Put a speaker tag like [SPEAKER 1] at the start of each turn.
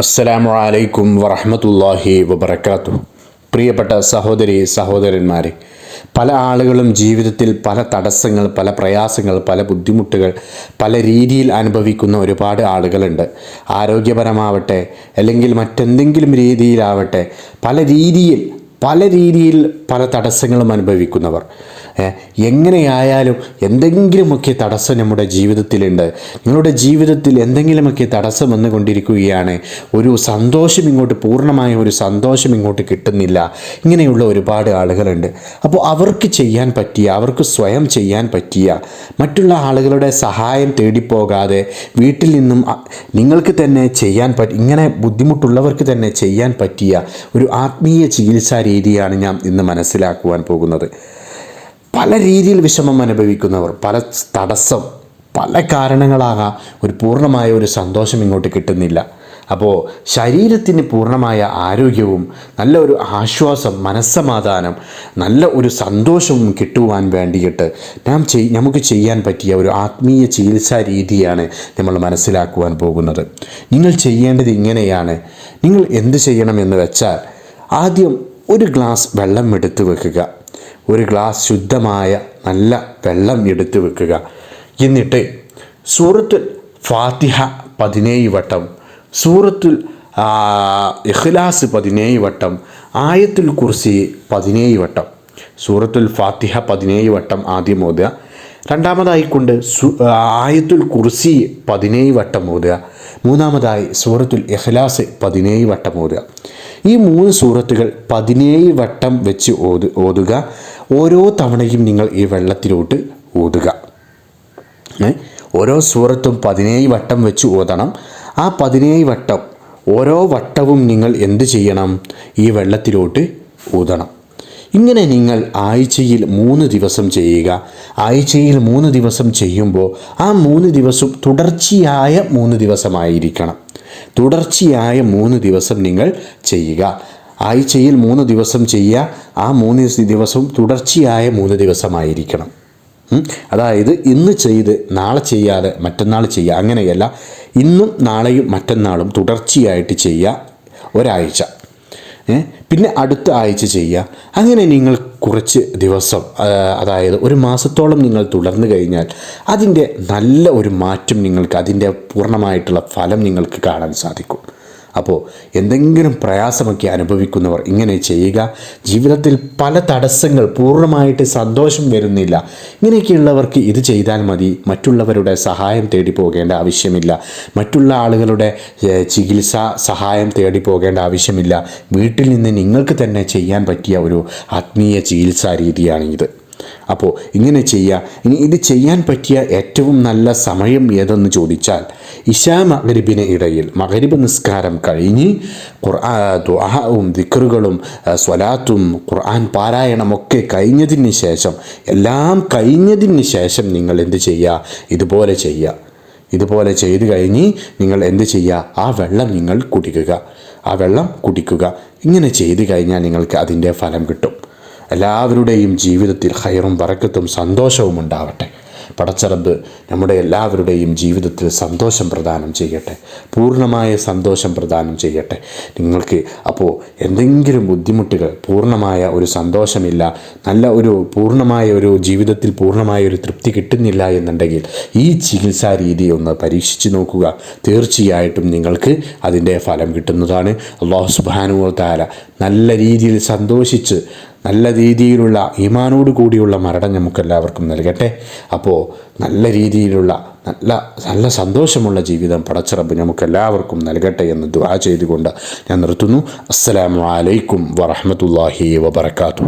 [SPEAKER 1] അസ്സലാമു അലൈക്കും വറഹമത്തല്ലാഹി വബർക്കാത്തു പ്രിയപ്പെട്ട സഹോദരി സഹോദരന്മാരെ പല ആളുകളും ജീവിതത്തിൽ പല തടസ്സങ്ങൾ പല പ്രയാസങ്ങൾ പല ബുദ്ധിമുട്ടുകൾ പല രീതിയിൽ അനുഭവിക്കുന്ന ഒരുപാട് ആളുകളുണ്ട്. ആരോഗ്യപരമാവട്ടെ അല്ലെങ്കിൽ മറ്റെന്തെങ്കിലും രീതിയിലാവട്ടെ പല രീതിയിൽ പല രീതിയിൽ പല തടസ്സങ്ങളും അനുഭവിക്കുന്നവർ. എങ്ങനെയായാലും എന്തെങ്കിലുമൊക്കെ തടസ്സം നമ്മുടെ ജീവിതത്തിലുണ്ട്. നിങ്ങളുടെ ജീവിതത്തിൽ എന്തെങ്കിലുമൊക്കെ തടസ്സം വന്നുകൊണ്ടിരിക്കുകയാണ്. ഒരു സന്തോഷം ഇങ്ങോട്ട് പൂർണമായ ഒരു സന്തോഷം ഇങ്ങോട്ട് കിട്ടുന്നില്ല. ഇങ്ങനെയുള്ള ഒരുപാട് ആളുകളുണ്ട്. അപ്പോൾ അവർക്ക് ചെയ്യാൻ പറ്റിയ അവർക്ക് സ്വയം ചെയ്യാൻ പറ്റിയ മറ്റുള്ള ആളുകളുടെ സഹായം തേടിപ്പോകാതെ വീട്ടിൽ നിന്നും നിങ്ങൾക്ക് തന്നെ ചെയ്യാൻ പറ്റി ഇങ്ങനെ ബുദ്ധിമുട്ടുള്ളവർക്ക് തന്നെ ചെയ്യാൻ പറ്റിയ ഒരു ആത്മീയ ചികിത്സാ രീതിയാണ് ഞാൻ ഇന്ന് മനസ്സിലാക്കുവാൻ പോകുന്നത്. പല രീതിയിൽ വിഷമം അനുഭവിക്കുന്നവർ പല തടസ്സം പല കാരണങ്ങളാകാം ഒരു പൂർണമായ ഒരു സന്തോഷം ഇങ്ങോട്ട് കിട്ടുന്നില്ല. അപ്പോൾ ശരീരത്തിന് പൂർണമായ ആരോഗ്യവും നല്ല ഒരു ആശ്വാസം മനസ്സമാധാനം നല്ല ഒരു സന്തോഷവും കിട്ടുവാൻ വേണ്ടിയിട്ട് നാം ചെയ് നമുക്ക് ചെയ്യാൻ പറ്റിയ ഒരു ആത്മീയ ചികിത്സാ രീതിയാണ് നമ്മൾ മനസ്സിലാക്കുവാൻ പോകുന്നത്. നിങ്ങൾ ചെയ്യേണ്ടത് ഇങ്ങനെയാണ്. നിങ്ങൾ എന്ത് ചെയ്യണമെന്ന് വെച്ചാൽ ആദ്യം ഒരു ഗ്ലാസ് വെള്ളം എടുത്തു വെക്കുക. ഒരു ഗ്ലാസ് ശുദ്ധമായ നല്ല വെള്ളം എടുത്തു വെക്കുക. എന്നിട്ട് സൂറത്തുൽ ഫാത്തിഹ പതിനേഴ് വട്ടം സൂറത്തുൽ ഇഖ്ലാസ് പതിനേഴ് വട്ടം ആയത്തുൽ കുർസി പതിനേഴ് വട്ടം. സൂറത്തുൽ ഫാത്തിഹ പതിനേഴ് വട്ടം ആദ്യം ഓതുക. രണ്ടാമതായിക്കൊണ്ട് സു ആയത്തുൽ കുർസി പതിനേഴ് വട്ടം ഓതുക. മൂന്നാമതായി സൂറത്തുൽ ഇഖ്ലാസ് പതിനേഴ് വട്ടം ഓതുക. ഈ മൂന്ന് സൂറത്തുകൾ പതിനേഴ് വട്ടം വെച്ച് ഓതു ഓതുക. ഓരോ തവണയും നിങ്ങൾ ഈ വെള്ളത്തിലോട്ട് ഓതുക. ഏ? ഓരോ സൂറത്തും പതിനേഴ് വട്ടം വെച്ച് ഓതണം. ആ പതിനേഴ് വട്ടം ഓരോ വട്ടവും നിങ്ങൾ എന്ത് ചെയ്യണം? ഈ വെള്ളത്തിലോട്ട് ഊതണം. ഇങ്ങനെ നിങ്ങൾ ആഴ്ചയിൽ മൂന്ന് ദിവസം ചെയ്യുക. ആഴ്ചയിൽ മൂന്ന് ദിവസം ചെയ്യുമ്പോൾ ആ മൂന്ന് ദിവസം തുടർച്ചയായ മൂന്ന് ദിവസമായിരിക്കണം. തുടർച്ചയായ മൂന്ന് ദിവസം നിങ്ങൾ ചെയ്യുക. ആഴ്ചയിൽ മൂന്ന് ദിവസം ചെയ്യുക ആ മൂന്ന് ദിവസവും തുടർച്ചയായ മൂന്ന് ദിവസമായിരിക്കണം. അതായത് ഇന്ന് ചെയ്ത് നാളെ ചെയ്യാതെ മറ്റന്നാൾ ചെയ്യുക അങ്ങനെയല്ല. ഇന്നും നാളെയും മറ്റന്നാളും തുടർച്ചയായിട്ട് ചെയ്യുക ഒരാഴ്ച. പിന്നെ അടുത്ത ആഴ്ച ചെയ്യുക. അങ്ങനെ നിങ്ങൾ കുറച്ച് ദിവസം അതായത് ഒരു മാസത്തോളം നിങ്ങൾ തുടർന്നു കഴിഞ്ഞാൽ അതിന്റെ നല്ല ഒരു മാറ്റം നിങ്ങൾക്ക് അതിന്റെ പൂർണമായിട്ടുള്ള ഫലം നിങ്ങൾക്ക് കാണാൻ സാധിക്കും. അപ്പോൾ എന്തെങ്കിലും പ്രയാസമൊക്കെ അനുഭവിക്കുന്നവർ ഇങ്ങനെ ചെയ്യുക. ജീവിതത്തിൽ പല തടസ്സങ്ങൾ പൂർണമായിട്ട് സന്തോഷം വരുന്നില്ല. ഇങ്ങനെയൊക്കെയുള്ളവർക്ക് ഇത് ചെയ്താൽ മതി. മറ്റുള്ളവരുടെ സഹായം തേടി പോകേണ്ട ആവശ്യമില്ല. മറ്റുള്ള ആളുകളുടെ ചികിത്സ സഹായം തേടി പോകേണ്ട ആവശ്യമില്ല. വീട്ടിൽ നിന്ന് നിങ്ങൾക്ക് തന്നെ ചെയ്യാൻ പറ്റിയ ഒരു ആത്മീയ ചികിത്സാ രീതിയാണ് ഇത് അപ്പോൾ ഇങ്ങനെ ചെയ്യുക ഇനി ഇത് ചെയ്യാൻ പറ്റിയ ഏറ്റവും നല്ല സമയം ഏതെന്ന് ചോദിച്ചാൽ ഇശാ മകരിബിന് ഇടയിൽ മകരിബ് നിസ്കാരം കഴിഞ്ഞ് ഖുർആ ദുആവും ദിക്റുകളും സ്വലാത്തും ഖുർആൻ പാരായണമൊക്കെ കഴിഞ്ഞതിന് ശേഷം എല്ലാം കഴിഞ്ഞതിന് ശേഷം നിങ്ങൾ എന്ത് ചെയ്യുക ഇതുപോലെ ചെയ്യുക ഇതുപോലെ ചെയ്തു കഴിഞ്ഞ് നിങ്ങൾ എന്ത് ചെയ്യുക ആ വെള്ളം നിങ്ങൾ കുടിക്കുക. ആ വെള്ളം കുടിക്കുക. ഇങ്ങനെ ചെയ്തു കഴിഞ്ഞാൽ നിങ്ങൾക്ക് അതിന്റെ ഫലം കിട്ടും. എല്ലാവരുടെയും ജീവിതത്തിൽ ഹൈറും വറക്കത്തും സന്തോഷവും ഉണ്ടാവട്ടെ. പടച്ചറബ് നമ്മുടെ എല്ലാവരുടെയും ജീവിതത്തിൽ സന്തോഷം പ്രദാനം ചെയ്യട്ടെ. പൂർണമായ സന്തോഷം പ്രദാനം ചെയ്യട്ടെ. നിങ്ങൾക്ക് അപ്പോൾ എന്തെങ്കിലും ബുദ്ധിമുട്ടുകൾ പൂർണമായ ഒരു സന്തോഷമില്ല നല്ല ഒരു പൂർണമായ ഒരു ജീവിതത്തിൽ പൂർണമായ ഒരു തൃപ്തി കിട്ടുന്നില്ല എന്നുണ്ടെങ്കിൽ ഈ ചികിത്സാ രീതി ഒന്ന് പരീക്ഷിച്ച് നോക്കുക. തീർച്ചയായിട്ടും നിങ്ങൾക്ക് അതിന്റെ ഫലം കിട്ടുന്നതാണ്. അള്ളാഹു സുബാനുവ താല നല്ല രീതിയിൽ സന്തോഷിച്ച് നല്ല രീതിയിലുള്ള ഈമാനോട് കൂടിയുള്ള മരണം നമുക്കെല്ലാവർക്കും നൽകട്ടെ. അപ്പോൾ നല്ല രീതിയിലുള്ള നല്ല നല്ല സന്തോഷമുള്ള ജീവിതം പടച്ചിറപ്പ് നമുക്കെല്ലാവർക്കും നൽകട്ടെ എന്ന് ദുആ ചെയ്തുകൊണ്ട് ഞാൻ നിർത്തുന്നു. അസ്സലാമു അലൈക്കും വറഹമത്തല്ലാഹി വബർക്കാത്തു